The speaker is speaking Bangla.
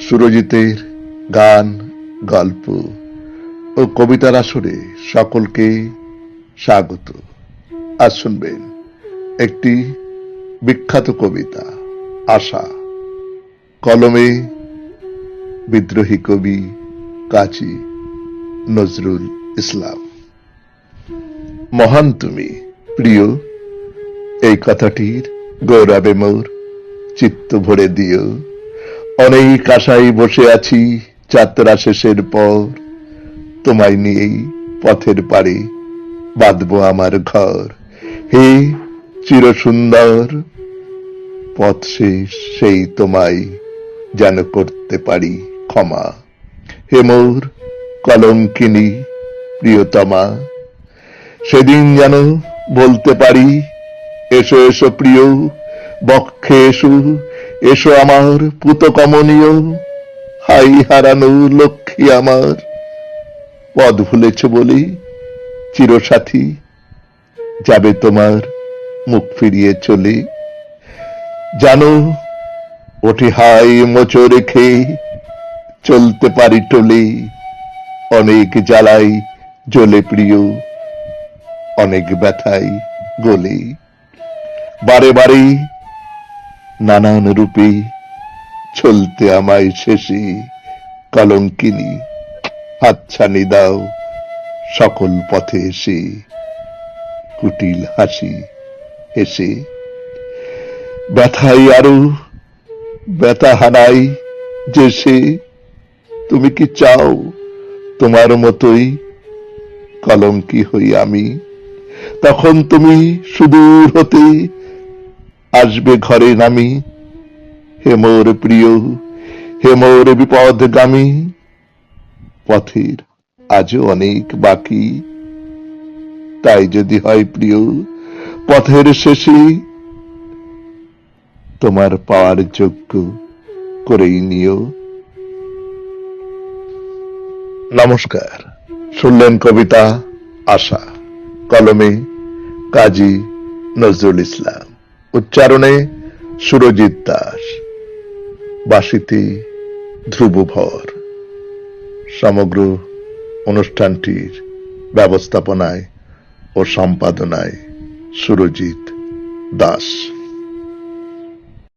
সুরজিতের গান, গল্প ও কবিতার আসরে সকলকে স্বাগত। আজ শুনবেন একটি বিখ্যাত কবিতা, আশা। কলমে বিদ্রোহী কবি কাজী নজরুল ইসলাম। মহান তুমি, প্রিয়, এই কথাটির গৌরবে মোর চিত্ত ভরে দিও। অনেক আশায় বসে আছি যাত্রা শেষের পর। তোমায় নিয়েই পথের পারে বাঁধবো আমার ঘর। হে চির সুন্দর পথ শেষ সেই তোমায় যেন করতে পারি ক্ষমা। হে মোর কলঙ্কিনী প্রিয়তমা, সেদিন যেন বলতে পারি, এসো এসো প্রিয়, বক্ষে এসো এসো আমার পুত কমনীয় হাই হারানো লক্ষ্মী আমার। পদ ভুলেছ বলে, চিরসাথী, যাবে তোমার মুখ ফিরিয়ে চলে। জানো, ওঠে হাই মোচো রেখে, চলতে পারি টলে। অনেক জ্বালাই জ্বলে প্রিয়, অনেক ব্যথাই গলে। বারে বারে নানান রূপে চলতে আমায় শেষে কলঙ্কিনী, হাতছানি দাও, সকল পথে এসে কুটিল হাসি হেসে। ব্যথাই আরও ব্যথা হারাই যে সে, তুমি কি চাও তোমার মতোই কলঙ্কি হই আমি? তখন তুমি সুদূর হতে আসবে ঘরে নামি, হে মোর প্রিয়, হে মোর বিপদগামী, পথের আজও অনেক বাকি। তাই যদি হয় প্রিয়, পথের শেষে তোমার পাওয়ার যোগ্য করেই নিও। নমস্কার, শুনলেন কবিতা, আশা, কলমে কাজী নজরুল ইসলাম। উচ্চারণে সুরজিৎ দাস। বাসিতে ধ্রুবভর। সমগ্র অনুষ্ঠানটির ব্যবস্থাপনায় ও সম্পাদনায় সুরজিৎ দাস।